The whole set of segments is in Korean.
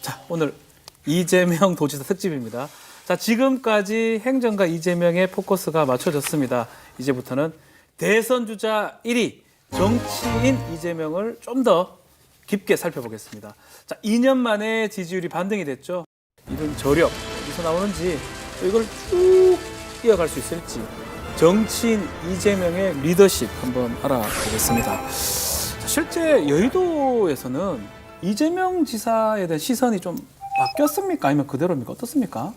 자, 오늘 이재명 도지사 특집입니다. 자, 지금까지 행정가 이재명의 포커스가 맞춰졌습니다. 이제부터는 대선 주자 1위 정치인 이재명을 좀 더 깊게 살펴보겠습니다. 자, 2년 만에 지지율이 반등이 됐죠. 이런 저력 어디서 나오는지 또 이걸 쭉 이어갈 수 있을지 정치인 이재명의 리더십 한번 알아보겠습니다. 자, 실제 여의도에서는 이재명 지사에 대한 시선이 좀 바뀌었습니까? 아니면 그대로입니까? 어떻습니까?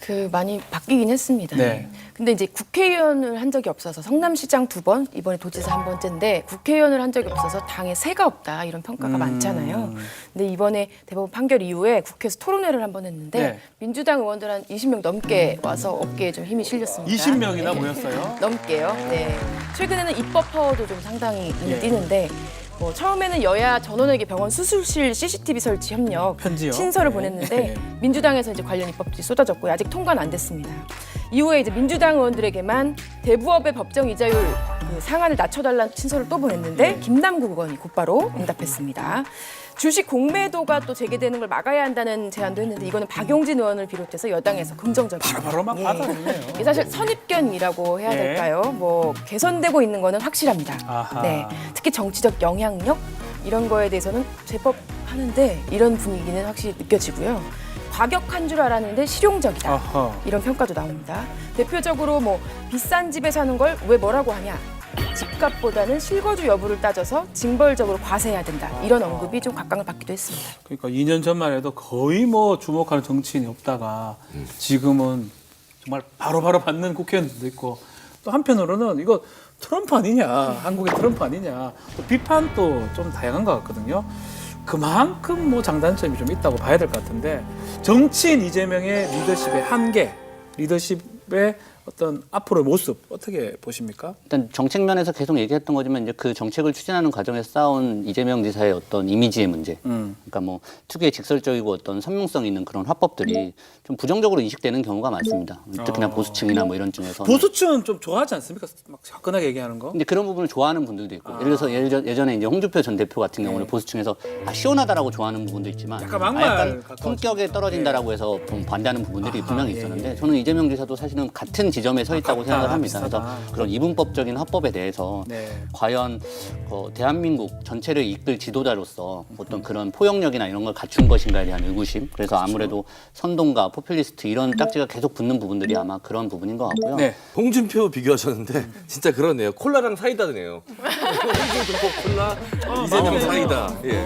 그 많이 바뀌긴 했습니다. 네. 근데 이제 국회의원을 한 적이 없어서 성남시장 두 번, 이번에 도지사 한 번째인데 국회의원을 한 적이 없어서 당에 새가 없다 이런 평가가 음. 많잖아요. 근데 이번에 대법원 판결 이후에 국회에서 토론회를 한 번 했는데 네. 민주당 의원들 한 20명 넘게 와서 어깨에 좀 힘이 실렸습니다. 20명이나 네. 모였어요. 넘게요. 네. 최근에는 입법 파워도 좀 상당히 예. 띄는데 뭐 처음에는 여야 전원에게 병원 수술실 CCTV 설치 협력 편지요? 친서를 네. 보냈는데 네. 민주당에서 이제 관련 입법들이 쏟아졌고요. 아직 통과는 안 됐습니다. 이후에 이제 민주당 의원들에게만 대부업의 법정 이자율 그 상한을 낮춰달라는 친서를 또 보냈는데 네. 김남국 의원이 곧바로 응답했습니다. 주식 공매도가 또 재개되는 걸 막아야 한다는 제안도 했는데 이거는 박용진 의원을 비롯해서 여당에서 긍정적인 바로바로 막 예. 받아주네요. 이게 사실 선입견이라고 해야 네. 될까요? 뭐 개선되고 있는 거는 확실합니다. 아하. 네, 특히 정치적 영향력 이런 거에 대해서는 제법 하는데 이런 분위기는 확실히 느껴지고요. 과격한 줄 알았는데 실용적이다. 아하. 이런 평가도 나옵니다. 대표적으로 뭐 비싼 집에 사는 걸 왜 뭐라고 하냐? 집값보다는 실거주 여부를 따져서 징벌적으로 과세해야 된다. 이런 언급이 좀 각광을 받기도 했습니다. 그러니까 2년 전만 해도 거의 뭐 주목하는 정치인이 없다가 지금은 정말 바로바로 받는 국회의원들도 있고 또 한편으로는 이거 트럼프 아니냐 한국의 트럼프 아니냐 또 비판도 좀 다양한 것 같거든요. 그만큼 뭐 장단점이 좀 있다고 봐야 될 것 같은데 정치인 이재명의 리더십의 한계, 리더십의 어떤 앞으로의 모습 어떻게 보십니까? 일단 정책 면에서 계속 얘기했던 거지만 이제 그 정책을 추진하는 과정에서 쌓아온 이재명 지사의 어떤 이미지의 문제. 음. 그러니까 뭐 특유의 직설적이고 어떤 선명성 있는 그런 화법들이 좀 부정적으로 인식되는 경우가 많습니다. 특히나 어. 보수층이나 뭐 이런 중에서. 보수층은 좀 좋아하지 않습니까? 막 화끈하게 얘기하는 거. 근데 그런 부분을 좋아하는 분들도 있고 아. 예를 들어서 예전, 예전에 이제 홍준표 전 대표 같은 경우는 네. 보수층에서 아, 시원하다라고 좋아하는 부분도 있지만 약간 아, 막말 약간 가까워지고. 품격에 떨어진다라고 해서 좀 반대하는 부분들이 아하, 분명히 예, 있었는데 예. 저는 이재명 지사도 사실은 같은 지점에 서 있다고 같다, 생각을 합니다. 그래서 비슷하다. 그런 이분법적인 화법에 대해서 네. 과연 어, 대한민국 전체를 이끌 지도자로서 어떤 그런 포용력이나 이런 걸 갖춘 것인가에 대한 의구심. 그래서 그렇죠. 아무래도 선동가, 포퓰리스트 이런 딱지가 계속 붙는 부분들이 아마 그런 부분인 것 같고요. 네. 홍준표 비교하셨는데 진짜 그러네요. 콜라랑 사이다네요. 홍준표 콜라, 이재명 사이다. 예.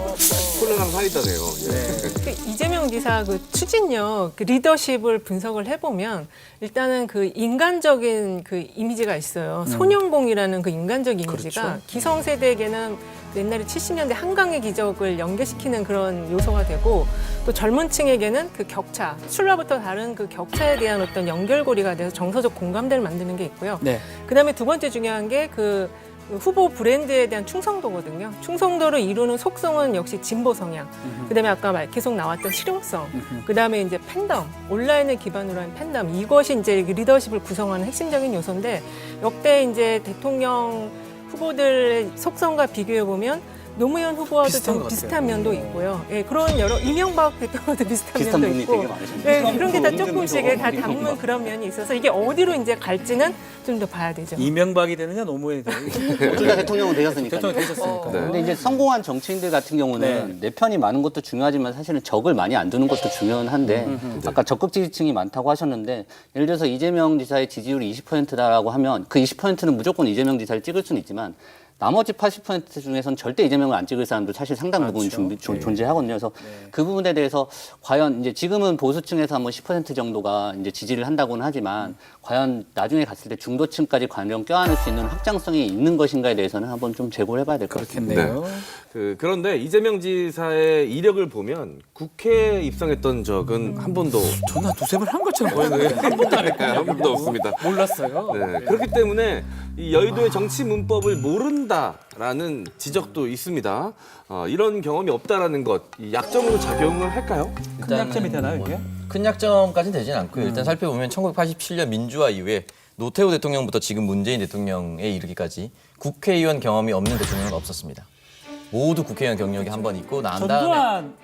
콜라랑 사이다네요. 예. 그 이재명 지사 그 추진력, 그 리더십을 분석을 해보면 일단은 그 인간 적인 그 이미지가 있어요. 소년공이라는 그 인간적 이미지가 그렇죠. 기성세대에게는 옛날에 70년대 한강의 기적을 연계시키는 그런 요소가 되고 또 젊은 층에게는 그 격차, 출마부터 다른 그 격차에 대한 어떤 연결고리가 돼서 정서적 공감대를 만드는 게 있고요. 네. 그다음에 두 번째 중요한 게그 후보 브랜드에 대한 충성도거든요. 충성도를 이루는 속성은 역시 진보 성향. 그다음에 아까 말 계속 나왔던 실용성. 그다음에 이제 팬덤, 온라인을 기반으로 한 팬덤. 이것이 이제 리더십을 구성하는 핵심적인 요소인데 역대 이제 대통령 후보들의 속성과 비교해 보면 노무현 후보와도 비슷한 좀것 비슷한. 면도 있고요. 예, 그런 여러 이명박 대통령도 비슷한, 비슷한 면도 있고, 되게 많으십니다. 네, 그런 게 다 조금씩 다. 담는 그런 면이 있어서 이게 어디로 이제 갈지는 좀 더 봐야 되죠. 이명박이 되느냐 노무현이 되느냐 둘 다 대통령은 되셨으니까. 대통령 되셨으니까. 네. 근데 이제 성공한 정치인들 같은 경우는 네. 내 편이 많은 것도 중요하지만 사실은 적을 많이 안 두는 것도 중요한데 아까 적극 지지층이 많다고 하셨는데 예를 들어서 이재명 지사의 지지율이 20%다라고 하면 그 20%는 무조건 이재명 지사를 찍을 수는 있지만 나머지 80% 중에선 절대 이재명을 안 찍을 사람도 사실 상당 부분 그렇죠. 준- 존- 네. 존재하거든요. 그래서 그 부분에 대해서 과연 이제 지금은 보수층에서 한번 10% 정도가 이제 지지를 한다고는 하지만 과연 나중에 갔을 때 중도층까지 관련 껴안을 수 있는 확장성이 있는 것인가에 대해서는 한번 좀 재고를 해봐야 될 것 같습니다. 그렇겠네요. 그, 그런데 이재명 지사의 이력을 보면 국회에 입성했던 적은 한 번도 전화 두세 번 한 것처럼 네, 보이는데 한 번도 아닐까요? 한 번도 없습니다. 몰랐어요. 네, 그렇기 때문에 이 여의도의 정치 문법을 모른다라는 지적도 있습니다. 어, 이런 경험이 없다라는 것, 이 약점으로 작용을 할까요? 큰 약점이 되나요 이게? 큰 약점까지는 되진 않고요. 일단 살펴보면 1987년 민주화 이후에 노태우 대통령부터 지금 문재인 대통령에 이르기까지 국회의원 경험이 없는 대통령은 없었습니다. 모두 국회의원 경력이 한 번 있고 난 다음에 전두환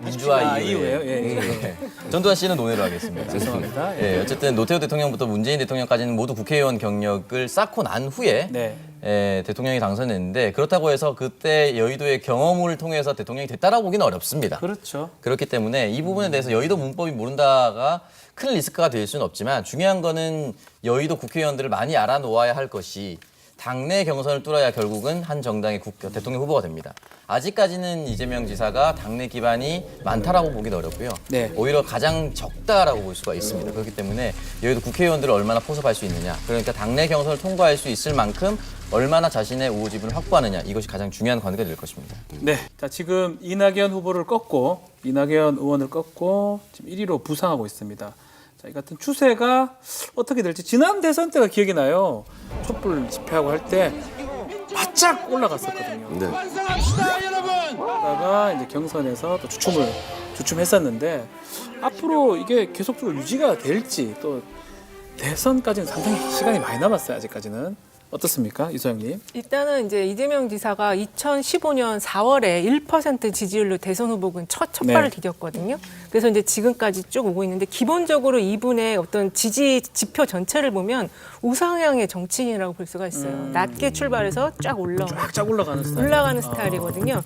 민주화 아, 이후에. 이후에요? 예, 예. 네. 전두환 씨는 논외로 하겠습니다. 죄송합니다. 예, 어쨌든 노태우 대통령부터 문재인 대통령까지는 모두 국회의원 경력을 쌓고 난 후에 네. 예, 대통령이 당선됐는데 그렇다고 해서 그때 여의도의 경험을 통해서 대통령이 됐다라고 보기는 어렵습니다. 그렇죠. 그렇기 때문에 이 부분에 대해서 여의도 문법이 모른다가 큰 리스크가 될 수는 없지만 중요한 거는 여의도 국회의원들을 많이 알아놓아야 할 것이 당내 경선을 뚫어야 결국은 한 정당의 국, 대통령 후보가 됩니다. 아직까지는 이재명 지사가 당내 기반이 많다라고 보기는 어렵고요. 네. 오히려 가장 적다라고 볼 수가 있습니다. 그렇기 때문에 여의도 국회의원들을 얼마나 포섭할 수 있느냐. 그러니까 당내 경선을 통과할 수 있을 만큼 얼마나 자신의 우호 지분을 확보하느냐. 이것이 가장 중요한 관계가 될 것입니다. 네. 자, 지금 이낙연 후보를 꺾고 이낙연 의원을 꺾고 지금 1위로 부상하고 있습니다. 자, 이 같은 추세가 어떻게 될지 지난 대선 때가 기억이 나요. 촛불 집회하고 할 때 바짝 올라갔었거든요. 네. 그러다가 이제 경선에서 또 주춤을 주춤했었는데 앞으로 이게 계속적으로 유지가 될지 또 대선까지는 상당히 시간이 많이 남았어요. 아직까지는 어떻습니까, 이소영님? 일단은 이제 이재명 지사가 2015년 4월에 1% 지지율로 대선 후보군 첫 첫발을 네. 디뎠거든요. 그래서 이제 지금까지 쭉 오고 있는데 기본적으로 이분의 어떤 지지 지표 전체를 보면 우상향의 정치인이라고 볼 수가 있어요. 낮게 출발해서 쫙 올라오는 쫙쫙 올라가는 스타일. 올라가는 아. 스타일이거든요.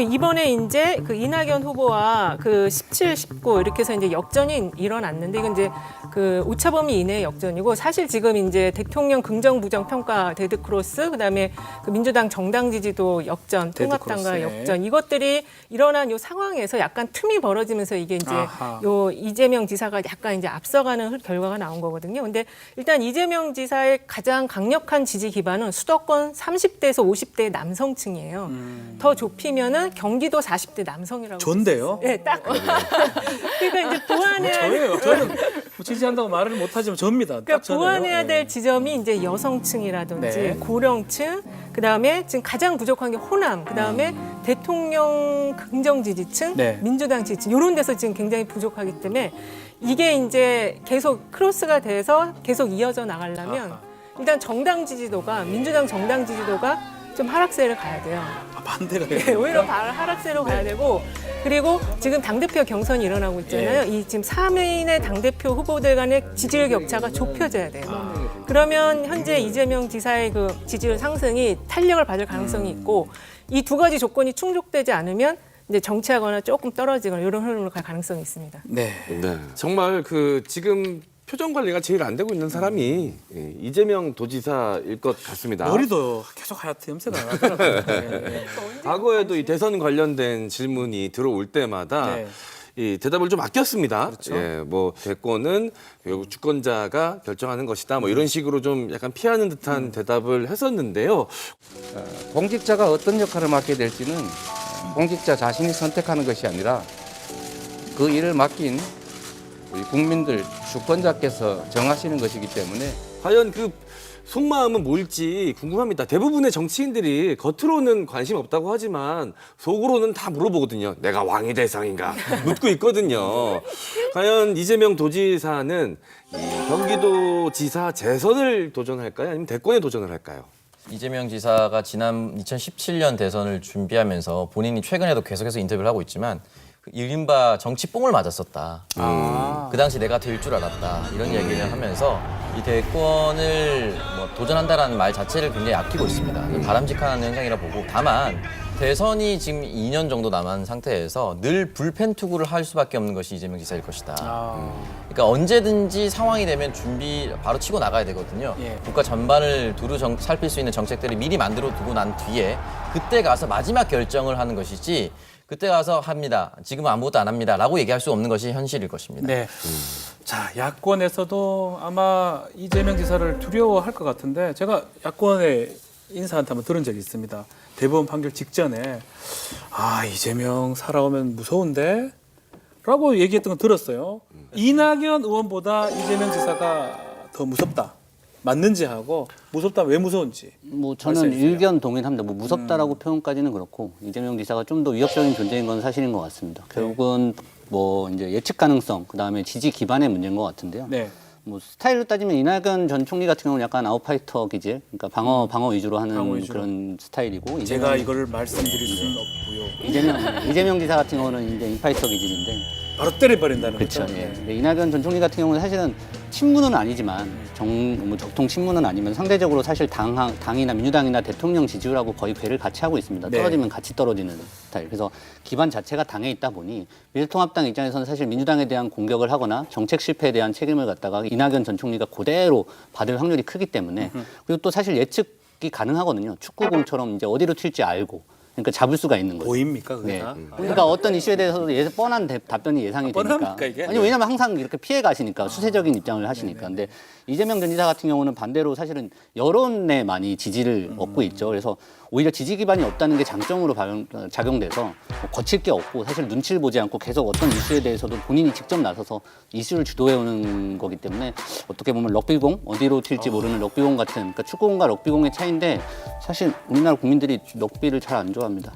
그리고 이번에 이제 그 이낙연 후보와 그 17, 19 이렇게 해서 이제 역전이 일어났는데 이건 이제 그 오차범위 이내의 역전이고 사실 지금 이제 대통령 긍정 부정 평가 데드 크로스 그다음에 그 민주당 정당 지지도 역전 통합당과 예. 역전 이것들이 일어난 요 상황에서 약간 틈이 벌어지면서 이게 이제 아하. 요 이재명 지사가 약간 이제 앞서가는 결과가 나온 거거든요. 근데 일단 이재명 지사의 가장 강력한 지지 기반은 수도권 30대에서 50대 남성층이에요. 더 좁히면은 경기도 40대 남성이라고. 전데요? 네, 딱. 그러니까 이제 보완해야 저예요. 저는 뭐 지지한다고 말을 못하지만 접니다. 딱 그러니까 저네요. 보완해야 예. 될 지점이 이제 여성층이라든지 네. 고령층, 그 다음에 지금 가장 부족한 게 호남, 그 다음에 대통령 긍정 지지층, 네. 민주당 지지층 이런 데서 지금 굉장히 부족하기 때문에 이게 이제 계속 크로스가 돼서 계속 이어져 나가려면 아하. 일단 정당 지지도가 민주당 정당 지지도가 좀 하락세를 가야 돼요. 아, 반대가 네, 돼요. 오히려 바- 하락세로 가야 되고 그리고 지금 당대표 경선이 일어나고 있잖아요. 이 지금 3인의 당대표 후보들 간의 지지율 격차가 좁혀져야 돼요. 그러면 현재 이재명 지사의 그 지지율 상승이 탄력을 받을 가능성이 있고 이 두 가지 조건이 충족되지 않으면 이제 정치하거나 조금 떨어지거나 이런 흐름으로 갈 가능성이 있습니다. 네. 네. 정말 그 지금 표정 관리가 제일 안 되고 있는 사람이 예, 이재명 도지사일 것 같습니다. 머리도 계속 하얗게 염색을 하더라고요. 네, 네. 과거에도 이 대선 관련된 질문이 들어올 때마다 네. 이 대답을 좀 아꼈습니다. 그렇죠. 예, 뭐 대권은 결국 주권자가 결정하는 것이다. 뭐 이런 식으로 좀 약간 피하는 듯한 음. 대답을 했었는데요. 공직자가 어떤 역할을 맡게 될지는 공직자 자신이 선택하는 것이 아니라 그 일을 맡긴 우리 국민들 주권자께서 정하시는 것이기 때문에 과연 그 속마음은 뭘지 궁금합니다. 대부분의 정치인들이 겉으로는 관심 없다고 하지만 속으로는 다 물어보거든요. 내가 왕이 될 상인가 묻고 있거든요. 과연 이재명 도지사는 이 경기도 지사 재선을 도전할까요? 아니면 대권에 도전을 할까요? 이재명 지사가 지난 2017년 대선을 준비하면서 본인이 최근에도 계속해서 인터뷰를 하고 있지만 그 이른바 정치 뽕을 맞았었다. 아. 그 당시 내가 될 줄 알았다. 이런 얘기를 하면서 이 대권을 뭐 도전한다라는 말 자체를 굉장히 아끼고 있습니다. 이건 바람직한 현상이라 보고 다만 대선이 지금 2년 정도 남은 상태에서 늘 불펜 투구를 할 수밖에 없는 것이 이재명 지사일 것이다. 아, 그러니까 언제든지 상황이 되면 준비 바로 치고 나가야 되거든요. 예. 국가 전반을 두루 정- 살필 수 있는 정책들을 미리 만들어 두고 난 뒤에 그때 가서 마지막 결정을 하는 것이지 그때 가서 합니다. 지금은 아무것도 안 합니다 라고 얘기할 수 없는 것이 현실일 것입니다. 네. 자, 야권에서도 아마 이재명 지사를 두려워할 것 같은데 제가 야권의 인사한테 한번 들은 적이 있습니다. 대법원 판결 직전에 아, 이재명 살아오면 무서운데? 라고 얘기했던 건 들었어요. 이낙연 의원보다 이재명 지사가 더 무섭다. 맞는지 하고 무섭다면 왜 무서운지. 뭐 저는 말씀해 주세요. 일견 동의합니다. 뭐 무섭다라고 표현까지는 그렇고 이재명 지사가 좀 더 위협적인 존재인 건 사실인 것 같습니다. 결국은 뭐 이제 예측 가능성 그다음에 지지 기반의 문제인 것 같은데요. 네. 뭐 스타일로 따지면 이낙연 전 총리 같은 경우는 약간 아웃파이터 기질, 그러니까 방어 방어 위주로 하는 방어 위주로. 그런 스타일이고 제가 이재명- 이거를 말씀드릴 수는 없고요. 이재명 이재명 지사 같은 경우는 이제 인파이터 기질인데 바로 때려버린다는 그렇죠. 거죠. 예. 네. 근데 이낙연 전 총리 같은 경우는 사실은 친문은 아니지만 정, 뭐 적통 친문은 아니면 상대적으로 사실 당, 당이나 민주당이나 대통령 지지율하고 거의 궤를 같이 하고 있습니다. 네. 떨어지면 같이 떨어지는 스타일. 그래서 기반 자체가 당에 있다 보니 미래통합당 입장에서는 사실 민주당에 대한 공격을 하거나 정책 실패에 대한 책임을 갖다가 이낙연 전 총리가 그대로 받을 확률이 크기 때문에 그리고 또 사실 예측이 가능하거든요. 축구공처럼 이제 어디로 튈지 알고 그러니까 잡을 수가 있는 거죠. 보입니까 그게 네. 다? 그러니까 어떤 이슈에 대해서도 예, 뻔한 대- 답변이 예상이 되니까. 뻔합니까, 이게? 아니 왜냐면 항상 이렇게 피해 가시니까 수세적인 입장을 하시니까. 근데 이재명 전 지사 같은 경우는 반대로 사실은 여론에 많이 지지를 얻고 있죠. 그래서 오히려 지지 기반이 없다는 게 장점으로 어, 작용돼서 뭐 거칠 게 없고 사실 눈치를 보지 않고 계속 어떤 이슈에 대해서도 본인이 직접 나서서 이슈를 주도해 오는 거기 때문에 어떻게 보면 럭비공 어디로 튈지 모르는 럭비공 같은 그러니까 축구공과 럭비공의 차이인데 사실 우리나라 국민들이 럭비를 잘 안 좋아 합니다.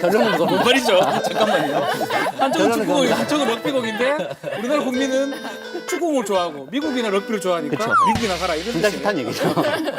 결론은 뭔 그겁니다. 말이죠? 잠깐만요. 한쪽은 저는 축구공이고 한쪽은 럭비공인데 우리나라 국민은 축구공을 좋아하고 미국이나 럭비를 좋아하니까 그쵸. 미국이 나 가라 이런 둘 다 뜻이에요. 싫다는 얘기죠.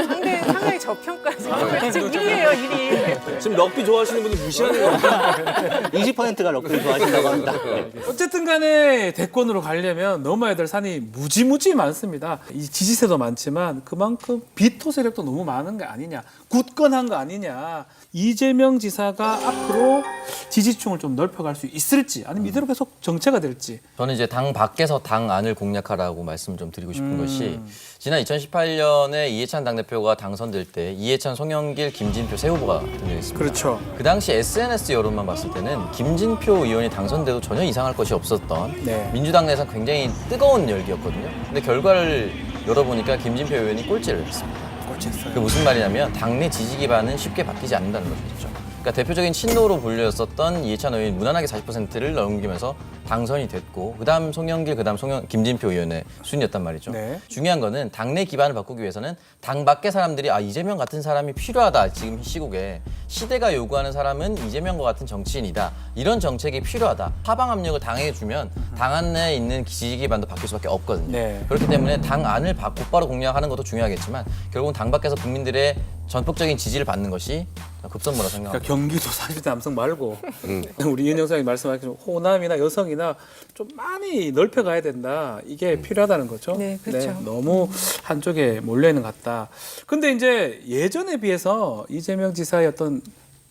상대 상당히 저평가죠. 지금 1위예요, 1위. 지금 럭비 좋아하시는 분이 무시하는 거 같아요. 20%가 럭비를 좋아하신다고 합니다. 네. 어쨌든 간에 대권으로 가려면 넘어야 될 산이 무지무지 많습니다. 이 지지세도 많지만 그만큼 비토 세력도 너무 많은 거 아니냐. 굳건한 거 아니냐. 이재명 지사가 앞으로 지지층을 좀 넓혀갈 수 있을지 아니면 이대로 계속 정체가 될지. 저는 이제 당 밖에서 당 안을 공략하라고 말씀 좀 드리고 싶은 음. 것이 지난 2018년에 이해찬 당대표가 당선될 때 이해찬, 송영길, 김진표 세 후보가 등장했습니다. 그렇죠. 그 당시 SNS 여론만 봤을 때는 김진표 의원이 당선돼도 전혀 이상할 것이 없었던 네. 민주당 내에서 굉장히 뜨거운 열기였거든요. 근데 결과를 열어보니까 김진표 의원이 꼴찌를 했습니다. 그게 무슨 말이냐면 당내 지지 기반은 쉽게 바뀌지 않는다는 것이죠. 그러니까 대표적인 친노로 불렸었던 이해찬 의원이 무난하게 40%를 넘기면서 당선이 됐고 그다음 송영길 그다음 송영 김진표 의원의 순이었단 말이죠. 네. 중요한 거는 당내 기반을 바꾸기 위해서는 당 밖의 사람들이 아 이재명 같은 사람이 필요하다 지금 이 시국에 시대가 요구하는 사람은 이재명과 같은 정치인이다 이런 정책이 필요하다 하방 압력을 당에 주면 당 안에 있는 지지 기반도 바뀔 수밖에 없거든요. 네. 그렇기 때문에 당 안을 바- 곧바로 공략하는 것도 중요하겠지만 결국은 당 밖에서 국민들의 전폭적인 지지를 받는 것이 급선무라 생각합니다. 그러니까 경기도 40대 남성 말고 우리 이은영 선생님 말씀하신 호남이나 여성이나 좀 많이 넓혀가야 된다. 이게 필요하다는 거죠. 네, 그렇죠. 너무 한쪽에 몰려 있는 것 같다. 근데 이제 예전에 비해서 이재명 지사의 어떤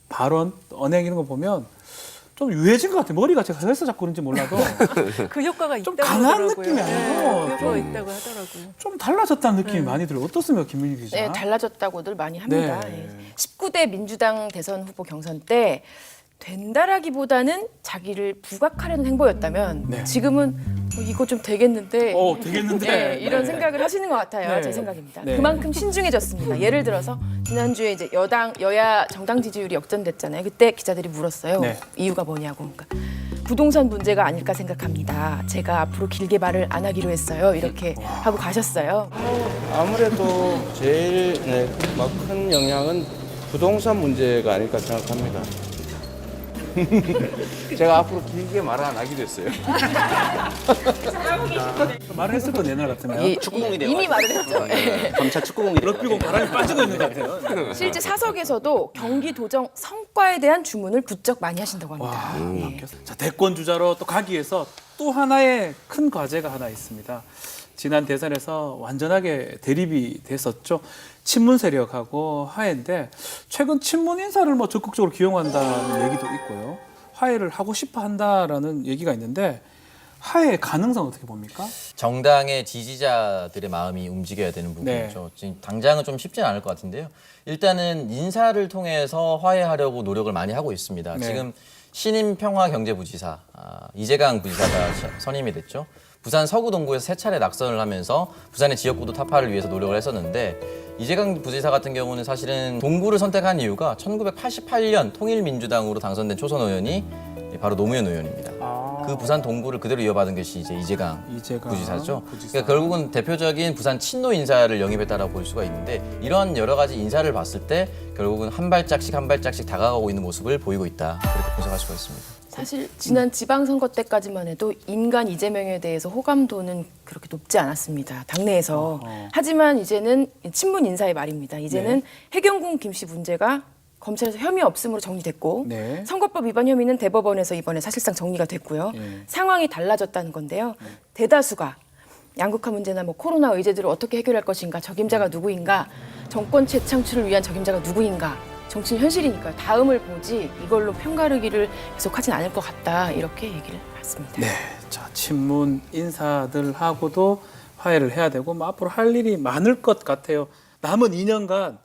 발언, 언행 이런 거 보면 좀 유해진 것 같아요. 머리가 제가 해서 자꾸 그런지 몰라도 그 효과가 있다고 좀 강한 하더라고요. 느낌이 아니고 그 효과가 좀- 있다고 하더라고요. 좀 달라졌다는 느낌이 많이 들어요. 어떻습니까, 김민희 기자? 네, 달라졌다고들 많이 합니다. 네. 예. 19대 민주당 대선 후보 경선 때 된다라기보다는 자기를 부각하려는 행보였다면 네. 지금은 어, 이거 좀 되겠는데 어, 되겠는데. 네, 이런 네. 생각을 하시는 것 같아요. 네. 제 생각입니다. 네. 그만큼 신중해졌습니다. 예를 들어서 지난주에 이제 여당 여야 정당 지지율이 역전됐잖아요. 그때 기자들이 물었어요. 네. 이유가 뭐냐고. 그러니까 부동산 문제가 아닐까 생각합니다. 제가 앞으로 길게 말을 안 하기로 했어요. 이렇게 하고 가셨어요. 아무래도 제일 네, 뭐큰 영향은 부동산 문제가 아닐까 생각합니다. 제가 앞으로 길게 말 안 하기로 했어요. 말을 했을 거 내날 같으면. 이- 축구공이 이- 돼가지고. 이미 말을 했죠. 예. 점차 축구공이 돼요. 럭비공 바람이 빠지고 있는 것 같아요. 실제 사석에서도 경기 도정 성과에 대한 주문을 부쩍 많이 하신다고 합니다. 예. 자, 대권 주자로 또 가기 위해서 또 하나의 큰 과제가 하나 있습니다. 지난 대선에서 완전하게 대립이 됐었죠. 친문 세력하고 화해인데 최근 친문 인사를 뭐 적극적으로 기용한다는 얘기도 있고요. 화해를 하고 싶어 한다라는 얘기가 있는데 화해 가능성 어떻게 봅니까? 정당의 지지자들의 마음이 움직여야 되는 부분이죠. 지금 당장은 좀 쉽지는 않을 것 같은데요. 일단은 인사를 통해서 화해하려고 노력을 많이 하고 있습니다. 네. 지금 신임 평화경제부지사 아, 이재강 부지사가 서- 선임이 됐죠. 부산 서구 동구에서 세 차례 낙선을 하면서 부산의 지역구도 타파를 위해서 노력을 했었는데 이재강 부지사 같은 경우는 사실은 동구를 선택한 이유가 1988년 통일민주당으로 당선된 초선 의원이 바로 노무현 의원입니다. 아, 그 부산 동구를 그대로 이어받은 것이 이제 이재강, 이재강 부지사죠. 부지사. 그러니까 결국은 대표적인 부산 친노 인사를 영입했다라고 볼 수가 있는데 이런 여러 가지 인사를 봤을 때 결국은 한 발짝씩 한 발짝씩 다가가고 있는 모습을 보이고 있다. 그렇게 분석할 수가 있습니다. 사실 지난 지방선거 때까지만 해도 인간 이재명에 대해서 호감도는 그렇게 높지 않았습니다. 당내에서. 하지만 이제는 친문 인사의 말입니다. 이제는 해경군 김씨 문제가 검찰에서 혐의 없음으로 정리됐고 네. 선거법 위반 혐의는 대법원에서 이번에 사실상 정리가 됐고요. 예. 상황이 달라졌다는 건데요. 대다수가 양극화 문제나 뭐 코로나 의제들을 어떻게 해결할 것인가, 적임자가 누구인가, 정권 재창출을 위한 적임자가 누구인가, 정치는 현실이니까요. 다음을 보지 이걸로 편가르기를 계속하진 않을 것 같다 이렇게 얘기를 했습니다. 네, 자 친문 인사들하고도 화해를 해야 되고 뭐 앞으로 할 일이 많을 것 같아요. 남은 2년간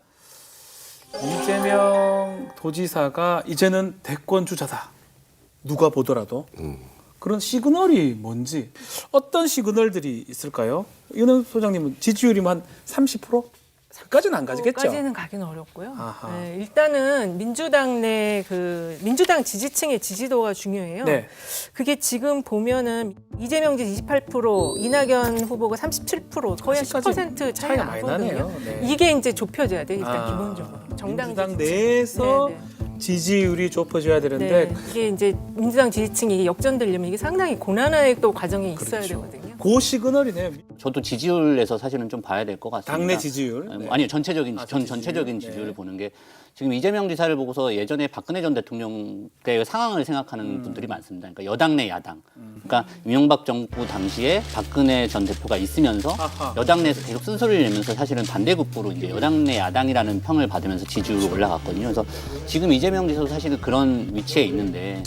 이재명 도지사가 이제는 대권 주자다. 누가 보더라도 그런 시그널이 뭔지 어떤 시그널들이 있을까요? 윤은 소장님은 지지율이 한 30%? 까지는 안 가지겠죠. 까지는 가기는 어렵고요. 아하. 네, 일단은 민주당 내 그 민주당 지지층의 지지도가 중요해요. 네. 그게 지금 보면은 이재명 지지 28%, 이낙연 후보가 37% 거의 한 아직까지 10% 차이가 차이가 많이 나거든요. 나네요. 네. 이게 이제 좁혀져야 돼 일단 아, 기본적으로 정당 민주당 지지층. 내에서 네, 네. 지지율이 좁혀져야 되는데 네, 이게 이제 민주당 지지층이 역전되려면 이게 상당히 고난의 또 과정이 있어야 그렇죠. 되거든요. 그 시그널이네요. 저도 지지율에서 사실은 좀 봐야 될 것 같습니다. 당내 지지율. 아, 네. 아니요 전체적인 아, 전 전체 전체적인 지지율. 지지율을 네. 보는 게 지금 이재명 지사를 보고서 예전에 박근혜 전 대통령 때의 상황을 생각하는 음. 분들이 많습니다. 그러니까 여당 내 야당. 그러니까 이명박 정부 당시에 박근혜 전 대표가 있으면서 아하. 여당 내에서 계속 쓴소리를 내면서 사실은 반대급부로 이제 여당 내 야당이라는 평을 받으면서 지지율이 올라갔거든요. 그래서 지금 이재명 지사도 사실은 그런 위치에 있는데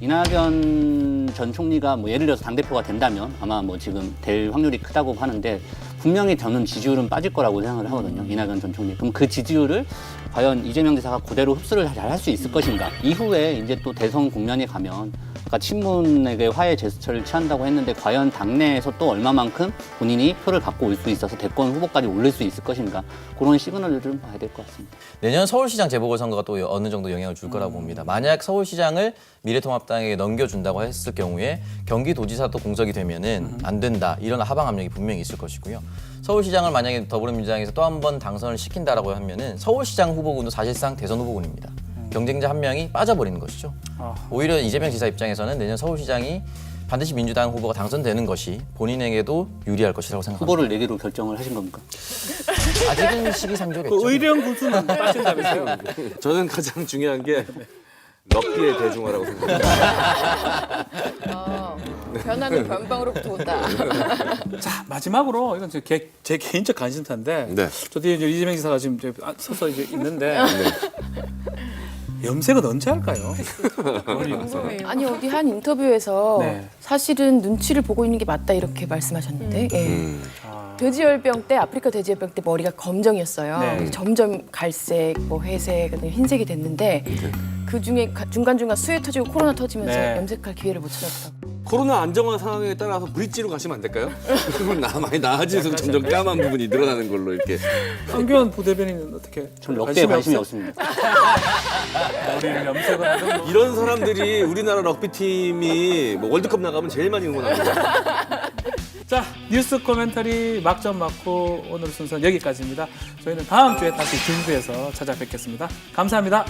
이낙연 전 총리가 뭐 예를 들어서 당대표가 된다면 아마 뭐 지금 될 확률이 크다고 하는데 분명히 저는 지지율은 빠질 거라고 생각을 하거든요. 이낙연 전 총리. 그럼 그 지지율을 과연 이재명 지사가 그대로 흡수를 잘 할 수 있을 것인가? 이후에 이제 또 대선 국면에 가면 아까 친문에게 화해 제스처를 취한다고 했는데 과연 당내에서 또 얼마만큼 본인이 표를 갖고 올 수 있어서 대권 후보까지 올릴 수 있을 것인가? 그런 시그널을 좀 봐야 될 것 같습니다. 내년 서울시장 재보궐선거가 또 어느 정도 영향을 줄 거라고 봅니다. 만약 서울시장을 미래통합당에게 넘겨준다고 했을 경우에 경기도지사도 공석이 되면은 안 된다 이런 하방 압력이 분명히 있을 것이고요. 서울시장을 만약에 더불어민주당에서 또 한 번 당선을 시킨다라고 하면은 서울시장 후보군도 사실상 대선 후보군입니다. 경쟁자 한 명이 빠져버리는 것이죠. 아. 오히려 이재명 지사 입장에서는 내년 서울시장이 반드시 민주당 후보가 당선되는 것이 본인에게도 유리할 것이라고 생각합니다. 후보를 내기로 결정을 하신 겁니까? 아직은 시기상조겠죠. 그 의령 군수는 빠진다면서요? 저는 가장 중요한 게 럭비의 대중화라고 생각합니다. 어, 변화는 변방으로부터 온다. 자 마지막으로 이건 제, 개, 제 개인적 관심사인데 네. 저도 이제 이재명 지사가 지금 아, 서서 이제 있는데 염색은 언제 할까요? 머리 염색. 아니 어디 한 인터뷰에서 네. 사실은 눈치를 보고 있는 게 맞다 이렇게 말씀하셨는데 예. 음. 돼지열병 때 아프리카 돼지열병 때 머리가 검정이었어요. 네. 점점 갈색, 뭐 회색, 그다음에 흰색이 됐는데 그 중에 중간 중간 수해 터지고 코로나 터지면서 네. 염색할 기회를 못 찾았다고. 코로나 안정화 상황에 따라서 브릿지로 가시면 안 될까요? 그러면 나 많이 나아질수록 점점 까만 부분이 늘어나는 걸로 이렇게. 황교안 부대변인은 어떻게? 전 럭비에 관심이? 없습니다. 머리를 염색을. 이런 사람들이 우리나라 럭비 팀이 뭐 월드컵 나가면 제일 많이 응원합니다. 자 뉴스 코멘터리 막점 맞고 오늘 순서는 여기까지입니다. 저희는 다음 주에 다시 준비해서 찾아뵙겠습니다. 감사합니다.